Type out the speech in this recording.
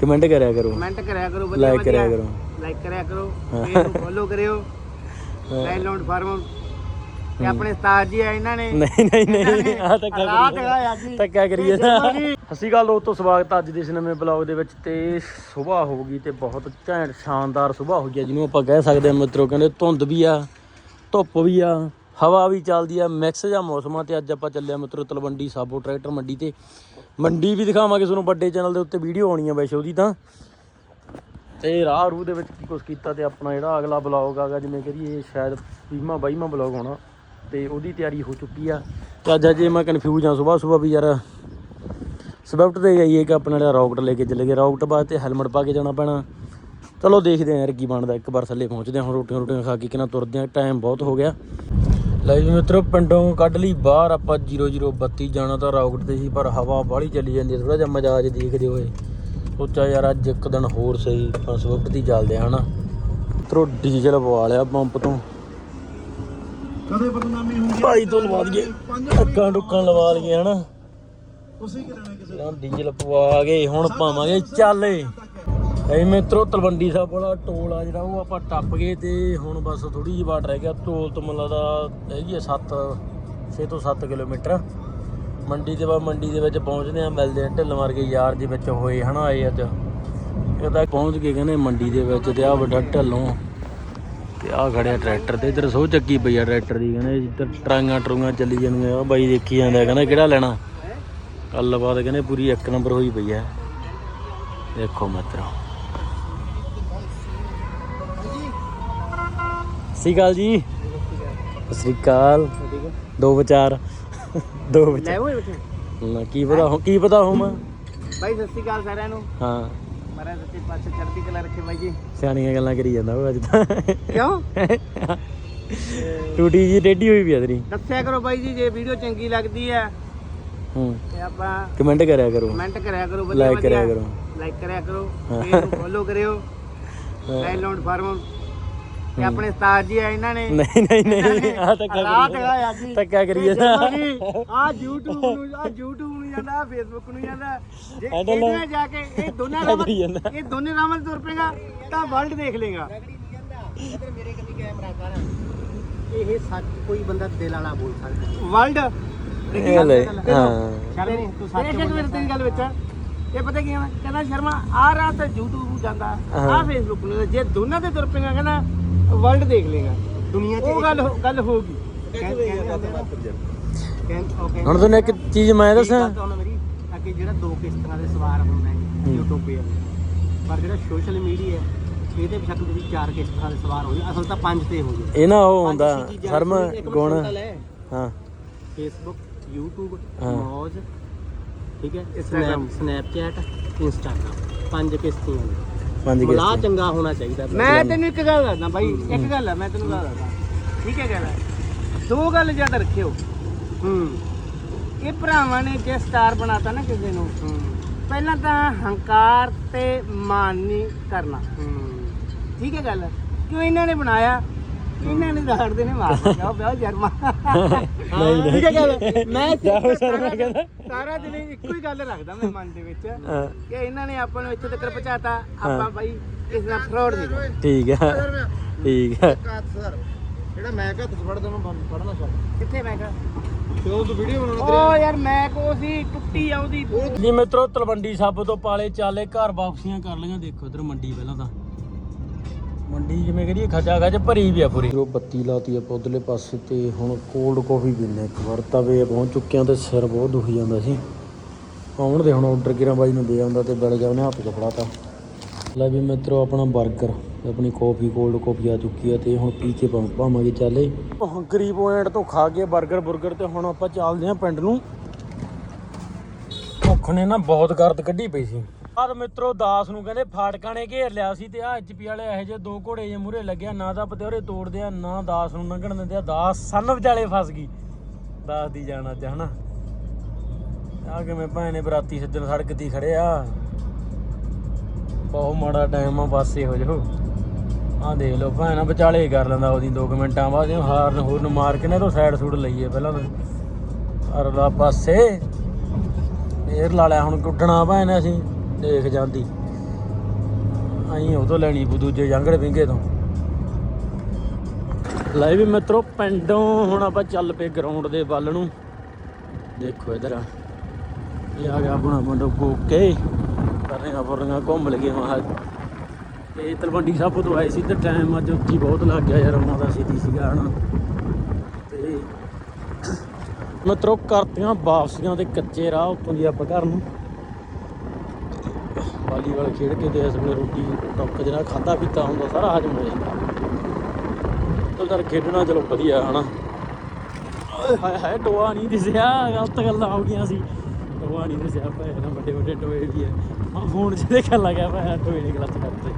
Comment ਕਰਿਆ ਕਰੋ। Comment ਕਰਿਆ ਕਰੋ ਵਧੀਆ ਲਾਈਕ ਕਰਿਆ। ਕਰੋ। ਲਾਈਕ ਕਰਿਆ ਕਰੋ ਪੇਜ ਨੂੰ ਫੋਲੋ ਕਰਿਓ। ਸਾਈਲੈਂਟ ਫਾਰਮ ਤੇ ਆਪਣੇ ਉਸਤਾਦ ਜੀ ਆ ਇਹਨਾਂ ਨੇ। ਨਹੀਂ ਨਹੀਂ ਨਹੀਂ ਆ ਤਾਂ ਜੀ। ਧੱਕਾ ਕਰੀਏ ਸ਼੍ਰੀ ਅਕਾਲ ਦੋਸਤੋ ਸਵਾਗਤ ਹੈ ਅੱਜ ਦੇ ਇਸ ਨਵੇਂ ਬਲੌਗ ਦੇ ਵਿੱਚ। ਤੇ ਸਵੇਰ ਹੋ ਗਈ ਤੇ ਬਹੁਤ ਘੈਂਟ ਸ਼ਾਨਦਾਰ ਸਵੇਰ ਹੋ ਗਈ ਹੈ, ਜਿਹਨੂੰ ਆਪਾਂ ਕਹਿ ਸਕਦੇ ਹਾਂ ਮਿੱਤਰੋ ਕਹਿੰਦੇ ਧੁੰਦ ਵੀ ਆ ਧੁੱਪ ਵੀ ਆ ਹਵਾ ਵੀ ਚੱਲਦੀ ਆ ਮਿਕਸ ਜਿਹਾ ਮੌਸਮ ਆ। ਤੇ ਅੱਜ ਆਪਾਂ ਚੱਲਿਆ ਮਿੱਤਰੋ ਤਲਵੰਡੀ ਸਾਬੋ ਟਰੈਕਟਰ ਮੰਡੀ ਤੇ। ਮੰਡੀ ਵੀ ਦਿਖਾਵਾਂਗੇ ਤੁਹਾਨੂੰ, ਵੱਡੇ ਚੈਨਲ ਦੇ ਉੱਤੇ ਵੀਡੀਓ ਆਉਣੀ ਆ ਵੈਸੇ ਉਹਦੀ ਤਾਂ। ਤੇ ਰਾਹ ਰੂ ਦੇ ਵਿੱਚ ਕੀ ਕੁਛ ਕੀਤਾ ਤੇ ਆਪਣਾ ਜਿਹੜਾ ਅਗਲਾ ਬਲੌਗ ਆਗਾ, ਜਿਵੇਂ ਕਰੀਏ ਸ਼ਾਇਦ 20ਵਾਂ 22ਵਾਂ ਬਲੌਗ ਹੋਣਾ, ਤੇ ਉਹਦੀ ਤਿਆਰੀ ਹੋ ਚੁੱਕੀ ਆ। ਤੇ ਅੱਜ ਅਜੇ ਮੈਂ ਕਨਫਿਊਜ਼ ਆ ਸਵੇਰ ਸਵੇਰ ਵੀ ਯਾਰ। ਸਵਿਫਟ ਤੇ ਜਾਈਏ ਕਿ ਆਪਣਾ ਜਿਹੜਾ ਰੌਕਟ ਲੈ ਕੇ ਚੱਲੇ ਗਏ। ਰੌਕਟ ਬਾਅਦ ਤੇ ਹੈਲਮਟ ਪਾ ਕੇ ਜਾਣਾ ਪੈਣਾ। ਚਲੋ ਦੇਖਦੇ ਆਂ ਯਾਰ ਕੀ ਬਣਦਾ। ਇੱਕ ਵਾਰ ਥੱਲੇ ਪਹੁੰਚਦੇ ਹਾਂ ਹੁਣ ਰੋਟੀਆਂ ਰੋਟੀਆਂ ਖਾ ਕੇ ਕਿਨਾਂ ਤੁਰਦੇ ਆਂ। ਟਾਈਮ ਬਹੁਤ ਹੋ ਗਿਆ। ਲੈ ਜੀ ਮਿੱਤਰੋ ਪਿੰਡੋਂ ਕੱਢ ਲਈ ਬਾਹਰ ਆਪਾਂ 0032 ਜਾਣਾ ਤਾਂ ਰੌਕਟ ਤੇ ਸੀ ਪਰ ਹਵਾ ਬਾਹਲੀ ਚੱਲੀ ਜਾਂਦੀ ਥੋੜਾ ਜਿਹਾ ਮਜਾਜ ਦੇਖਦੇ ਹੋਏ। ਸੋਚਿਆ ਯਾਰ ਅੱਜ ਇੱਕ ਦਿਨ ਹੋਰ ਸਹੀ ਆਪਾਂ ਸਵਿਫਟ ਦੀ ਚੱਲਦੇ ਹਨਾ? ਮਿੱਤਰੋ ਡੀਜ਼ਲ ਪਵਾ ਲਿਆ ਪੰਪ ਤੋਂ। ਕਦੇ ਬਦਨਾਮੀ ਹੁੰਦੀ ਭਾਈ ਤੋਂ ਲਵਾ ਦਈਏ ਅੱਕਾਂ ਡੁੱਕਾਂ ਲਵਾ ਲਈਏ ਹਨਾ? ਤੁਸੀਂ ਕਿਹਨਾਂ ਕਿਸੇ ਡੀਜ਼ਲ ਪਵਾ ਕੇ ਹੁਣ ਪਾਵਾਂਗੇ ਚੱਲੇ ਐ ਮਿੱਤਰੋ ਤਲਵੰਡੀ ਸਾਹਿਬ ਵਾਲਾ ਟੋਲ ਆ ਜਿਹੜਾ, ਉਹ ਆਪਾਂ ਟੱਪ ਗਏ ਤੇ ਹੁਣ ਬਸ ਥੋੜੀ ਜਿਹੀ ਬਾਟ ਰਹਿ ਗਿਆ। ਟੋਲ ਤੋਂ ਮੈਨੂੰ ਲੱਗਦਾ ਹੈਗੀ ਆ 7 6 ਤੋਂ 7 ਕਿਲੋਮੀਟਰ। ਮੰਡੀ ਦੇ ਬਾਅਦ ਮੰਡੀ ਦੇ ਵਿੱਚ ਪਹੁੰਚਦੇ ਆ ਮਿਲਦੇ ਆ ਢਿੱਲ ਮਾਰ ਕੇ ਯਾਰ ਦੇ ਵਿੱਚ ਹੋਏ ਹਨਾ ਆਏ ਅੱਜ। ਇਹ ਤਾਂ ਪਹੁੰਚ ਕੇ ਕਹਿੰਦੇ ਮੰਡੀ ਦੇ ਵਿੱਚ ਤੇ ਆ ਵੱਡਾ ਢੱਲੋਂ। ਤੇ ਆ ਖੜਿਆ ਟਰੈਕਟਰ ਤੇ, ਇਧਰ ਸੋ ਚੱਕੀ ਪਈ ਆ ਟਰੈਕਟਰ ਦੀ ਕਹਿੰਦੇ, ਇੱਧਰ ਟਰਾਂਗਾ ਟਰੂੰਗਾ ਚੱਲੀ ਜਾਂਦੀਆਂ ਆ ਬਾਈ ਦੇਖੀ ਜਾਂਦਾ ਕਹਿੰਦਾ ਕਿਹੜਾ ਲੈਣਾ। ਗੱਲਬਾਤ ਕਹਿੰਦੇ ਪੂਰੀ ਇੱਕ ਨੰਬਰ ਹੋਈ ਪਈ ਹੈ ਦੇਖੋ ਮਿੱਤਰੋ। ਸ਼੍ਰੀ ਅਕਾਲ ਜੀ। ਸਤਿ ਸ਼੍ਰੀ ਅਕਾਲ। ਦੋ ਵਿਚਾਰ। ਦੋ ਲੈ ਵਿਚਾਰ ਹੋਏ ਬੈਠੇ। ਨਾ ਕੀ ਪਤਾ ਹੋ ਕੀ ਪਤਾ ਹੋ ਮੈਂ? ਬਾਈ ਸਤਿ ਸ਼੍ਰੀ ਅਕਾਲ ਸਾਰਿਆਂ ਨੂੰ। ਹਾਂ। ਮਾਰਾ ਸੱਚੇ ਪਾਸੇ ਚੜ੍ਹਦੀ ਕਲਾ ਰੱਖੇ ਬਾਈ ਜੀ। ਸਿਆਣੀਆਂ ਗੱਲਾਂ ਕਰੀ ਜਾਂਦਾ ਉਹ ਅੱਜ ਤਾਂ। ਕਿਉਂ? ਟੂਟੀ ਜੀ ਟੇਢੀ ਹੋਈ ਵੀ ਆ ਤੇਰੀ। ਦੱਸਿਆ ਕਰੋ ਬਾਈ ਜੀ ਜੇ ਵੀਡੀਓ ਚੰਗੀ ਲੱਗਦੀ ਹੈ ਹੂੰ। ਤੇ ਆਪਾਂ ਕਮੈਂਟ ਕਰਿਆ ਕਰੋ। ਕਮੈਂਟ ਕਰਿਆ ਕਰੋ ਵਧੀਆ Like ਕਰਿਆ ਵਧੀਆ। ਕਰੋ। ਲਾਈਕ ਕਰਿਆ ਕਰੋ ਪੇਜ ਨੂੰ ਫੋਲੋ ਕਰਿਓ। ਸਾਈਲੈਂਟ ਫਾਰਮ ਤੇ ਆਪਣੇ ਉਸਤਾਦ ਜੀ ਆ ਇਹਨਾਂ ਨੇ ਨਹੀਂ ਨਹੀਂ ਨਹੀਂ ਆ ਤਾਂ ਰਾਤ ਦਿਖਾਇਆ ਜੀ ਧੱਕਾ ਕਰੀਏ ਆ YouTube ਨੂੰ ਆ YouTube ਨੂੰ ਜਾਂਦਾ Facebook ਨੂੰ ਜਾਂਦਾ ਜੇ. ਇਹਨਾਂ ਜਾ ਕੇ ਇਹ ਦੋਨੇ ਜਾਂਦਾ। ਇਹ ਦੋਨੇ ਰਾਮਲ ਤੁਰ ਪੇਗਾ ਤਾਂ ਵਰਲਡ ਦੇਖ ਲੇਗਾ ਇਹ ਸੱਚ ਕੋਈ ਬੰਦਾ ਦਿਲ ਵਾਲਾ ਬੋਲ ਸਕਦਾ ਵਰਲਡ ਇਹ ਲੈ, ਹਾਂ। ਸ਼ਰਮਾ ਤੂੰ ਸੱਚ ਬੋਲ ਤੇਰੀ ਗੱਲ ਵਿੱਚ ਇਹ ਪਤਾ ਕੀ ਹੈ ਕਹਿੰਦਾ ਸ਼ਰਮਾ ਆ ਰਾਤ YouTube ਨੂੰ ਜਾਂਦਾ ਆ। Facebook ਨੂੰ। ਜੇ ਦੋਨਾਂ ਤੇ ਤੁਰ ਪੇਗਾ ਕਹਿੰਦਾ ਵਰਲਡ ਦੇਖ ਲੇਗਾ ਦੁਨੀਆ 'ਚ ਉਹ ਗੱਲ ਹੋ- ਗੱਲ ਓਕੇ ਹੁਣ ਤੁਹਾਨੂੰ ਇੱਕ ਚੀਜ਼ ਮੈਂ ਦੱਸਾਂ। ਤਾਂ ਹੁਣ ਮੇਰੀ ਅੱਗੇ ਜਿਹੜਾ ਦੋ ਕਿਸ਼ਤਾਂ ਦੇ ਸਵਾਰ ਹੁੰਦਾ ਹੈ ਯੂਟਿਊਬ ਪਰ ਜਿਹੜਾ ਸੋਸ਼ਲ ਮੀਡੀਆ ਇਹਦੇ ਬਿਸ਼ੱਕ ਤੁਸੀਂ ਚਾਰ ਕਿਸ਼ਤਾਂ ਦੇ ਸਵਾਰ ਹੋ ਜਾਓ ਅਸਲ ਤਾਂ ਪੰਜ ਤੇ ਹੋ ਜਾਓ ਇਹ ਨਾ ਉਹ ਹੁੰਦਾ ਸ਼ਰਮ ਗੁਣ। ਹਾਂ। Facebook YouTube। ਮੌਜ ਠੀਕ ਹੈ? ਸਨੈਪ ਸਨੈਪਚੈਟ ਇੰਸਟਾਗ੍ਰਾਮ ਪੰਜ ਕਿਸ਼ਤੀਆਂ ਨੇ। ਪੰਜ ਮਲਾ ਕਿਸ਼ਤ ਚੰਗਾ ਹੋਣਾ ਚਾਹੀਦਾ ਮੈਂ ਤੈਨੂੰ ਇੱਕ ਗੱਲ ਦੱਸਦਾ ਬਾਈ ਇੱਕ ਗੱਲ ਹੈ ਮੈਂ ਤੈਨੂੰ ਗੱਲ ਦੱਸਦਾ। ਠੀਕ ਹੈ ਗੱਲ ਦੋ ਗੱਲ ਯਾਦ ਰੱਖਿਓ। ਹੂੰ। ਇਹ ਭਰਾਵਾਂ ਨੇ ਜੇ ਸਟਾਰ ਬਣਾਤਾ ਨਾ ਕਿਸੇ ਨੂੰ ਪਹਿਲਾਂ ਤਾਂ ਹੰਕਾਰ ਤੇ ਮਾਨ ਨਹੀਂ ਕਰਨਾ। ਠੀਕ ਹੈ ਗੱਲ ਕਿਉਂ ਇਹਨਾਂ ਨੇ ਬਣਾਇਆ? ਇਹਨਾਂ ਨੇ ਦਾੜਦੇ ਨੇ ਮਾਰ ਦਿੱਤਾ ਵਿਆਹ ਜਰਮਾ। ਨਹੀਂ ਠੀਕ ਹੈ ਗੱਲ ਮੈਂ ਜਾਓ ਸਿਰਫ ਸ਼ਰਮਾ ਸਾਰਾ- ਕਹਿੰਦਾ। ਸਾਰਾ ਦਿਨ ਇੱਕੋ ਹੀ ਗੱਲ ਰੱਖਦਾ ਮੈਂ ਮਨ ਦੇ ਵਿੱਚ ਹਾਂ, ਕਿ ਇਹਨਾਂ ਨੇ ਆਪਾਂ ਨੂੰ ਇੱਥੇ ਤੱਕ ਪਹੁੰਚਾਤਾ ਆਪਾਂ ਬਾਈ ਇਸ ਨਾਲ ਫਰਾਡ ਨਹੀਂ ਕਰਨਾ ਠੀਕ ਹੈ ਠੀਕ ਹੈ। ਸਰ ਜਿਹੜਾ ਮੈਂ ਕਹਤ ਫੜਦਾ ਮੈਂ ਪੜਨਾ ਛੱਡ ਕਿੱਥੇ ਮੈਂ ਕਿਹਾ? ਤੇ ਤੂੰ ਵੀਡੀਓ ਬਣਾਉਣਾ ਓ ਯਾਰ ਮੈਂ ਕੋ ਸੀ ਟੁੱਟੀ ਆਉਂਦੀ ਜੀ ਮਿੱਤਰੋ ਤਲਵੰਡੀ ਸਾਬੋ ਤੋਂ ਪਾਲੇ ਚਾਲੇ ਘਰ ਵਾਪਸੀਆਂ ਕਰ ਲਈਆਂ ਦੇਖੋ ਇਧਰ ਮੰਡੀ ਪਹਿਲਾਂ ਤਾਂ। ਮੰਡੀ ਜਿਵੇਂ ਕਰੀਏ ਖੱਜਾ ਖੱਜ ਭਰੀ ਵੀ ਆ ਪੂਰੀ। ਜੋ ਬੱਤੀ ਲਾਤੀ ਆ ਉਧਰਲੇ ਪਾਸੇ ਤੇ ਹੁਣ ਕੋਲਡ ਕਾਫੀ ਪੀਂਦੇ ਇੱਕ ਵਾਰ ਤਵੇ ਪਹੁੰਚ ਚੁੱਕਿਆ ਤੇ ਸਿਰ ਬਹੁਤ ਦੁਖੀ ਜਾਂਦਾ ਸੀ। ਆਉਣ ਦੇ ਹੁਣ ਆਰਡਰ ਕਿਰਾਂ ਬਾਈ ਨੂੰ ਦੇ ਆਉਂਦਾ ਤੇ ਬੜ ਗਿਆ ਹੱਥ 'ਚ ਫੜਾਤਾ। ਲੈ ਵੀ ਮਿੱਤਰੋ ਆਪਣਾ 버ਗਰ ਆਪਣੀ ਕਾਫੀ ਕੋਲਡ ਕਾਫੀ ਆ ਚੁੱਕੀ ਆ ਤੇ ਹੁਣ ਪੀ ਕੇ ਪਾਵਾਂਗੇ ਚੱਲੇ ਹੰਗਰੀ ਪੁਆਇੰਟ ਤੋਂ ਖਾ ਕੇ 버ਗਰ 버ਗਰ ਤੇ ਹੁਣ ਆਪਾਂ ਚਾਲਦੇ ਆਂ ਪਿੰਡ ਨੂੰ। ਭੁੱਖ ਨੇ ਨਾ ਬਹੁਤ ਗਰਦ ਕੱਢੀ ਪਈ ਸੀ। ਆਹ ਮਿੱਤਰੋ ਦਾਸ ਨੂੰ ਕਹਿੰਦੇ ਫਾਟਕਾਂ ਨੇ ਘੇਰ ਲਿਆ ਸੀ ਤੇ ਆ ਐਚਪੀ ਵਾਲੇ ਇਹੋ ਜਿਹੇ ਦੋ ਘੋੜੇ ਜੇ ਮੂਰੇ ਲੱਗਿਆ, ਨਾ ਤਾਂ ਪਤਿਓਰੇ ਤੋੜਦੇ ਆ, ਨਾ ਦਾਸ ਨੂੰ ਲੰਘਣ ਦਿੰਦੇ ਆ। ਦਾਸ ਸੰਨ ਵਿਚਾਲੇ ਫਸ ਗਈ। ਦਾਸ ਦੀ ਜਾਣ ਅੱਜ, ਹਨਾ? ਆ ਕਿਵੇਂ ਭਾਂ ਬਰਾਤੀ ਸੱਜਣ ਸੜਕ ਤੇ ਹੀ ਖੜੇ ਆ। ਬਹੁਤ ਮਾੜਾ ਟਾਈਮ ਆ ਪਾਸੇ ਹੋ ਜਾਓ ਆ ਦੇਖ ਲਓ ਭਾਂ ਵਿਚਾਲੇ ਕਰ ਲੈਂਦਾ ਉਹਦੀ 2 ਮਿੰਟਾਂ ਬਾਅਦ, ਇਹਨੂੰ ਹਾਰਨ ਹੂਰਨ ਮਾਰ ਕੇ ਨਾ ਤੋਂ ਸਾਈਡ ਸੂਡ ਲਈਏ ਪਹਿਲਾਂ ਅਰਲਾ ਪਾਸੇ। ਫੇਰ ਲਾ ਲਿਆ ਹੁਣ ਉੱਡਣਾ ਭਾਂ ਨੇ ਅਸੀਂ। ਦੇਖ ਜਾਂਦੀ। ਅਸੀਂ ਉਹ ਲੈਣੀ ਪੂ ਦੂਜੇ ਜੰਗੜ ਵਿੰਗੇ ਤੋਂ। ਲੈ ਵੀ ਮਿੱਤਰੋ, ਪਿੰਡੋਂ ਹੁਣ ਆਪਾਂ ਚੱਲ ਪਏ ਗਰਾਊਂਡ ਦੇ ਵੱਲ ਨੂੰ। ਦੇਖੋ ਇਧਰ। ਇਹ ਆ ਗਿਆ ਆਪਣਾ ਮੁੰਡਾ ਗੋਕੇ। ਕਰਨਗਾ ਫੁਰਨਗਾ ਘੁੰਮ ਲਗੇ ਮਾਹ ਤੇ ਤਲਵੰਡੀ ਸਾਬੋ ਤੋਂ ਆਏ ਸੀ ਤੇ ਟਾਈਮ ਅੱਜ ਉੱਥੇ ਬਹੁਤ ਲੱਗ ਗਿਆ ਯਾਰ, ਉਹਨਾਂ ਦਾ ਸਿੱਧੀ ਸੀਗਾ ਹਨਾ। ਤੇ ਮਿੱਤਰੋ, ਕਰਤੀਆਂ ਵਾਪਸੀਆਂ ਦੇ ਕੱਚੇ ਰਾਹ ਉੱਤੋਂ ਦੀ ਆਪਾਂ ਘਰ ਨੂੰ। ਵਾਲੀਬਾਲ ਖੇਡ ਕੇ ਤੇ ਇਸ ਵੇਲੇ ਰੋਟੀ ਟੱਕ ਜਿਹੜਾ ਖਾਦਾ ਪੀਤਾ ਹੁੰਦਾ ਸਾਰਾ ਹਜਮ ਹੋ ਜਾਂਦਾ। ਤਾਂ ਯਾਰ ਖੇਡਣਾ ਚਲੋ ਵਧੀਆ ਹਨਾ। ਓਏ ਹਾਏ ਹਾਏ, ਟੋਆ ਨਹੀਂ ਦਿਸਿਆ, ਗਲਤ ਗੱਲਾਂ ਹੋ ਗਈਆਂ ਸੀ। ਟੋਆ ਨਹੀਂ ਦਿਸਿਆ ਭਾਈ ਨਾ ਵੱਡੇ ਵੱਡੇ ਟੋਏ ਵੀ ਹੈ ਆ ਫੋਨ 'ਚ ਦੇਖਣ ਲੱਗਿਆ ਭਾਈ ਟੋਏ ਨੇ ਗਲਤ ਕਰਤੇ।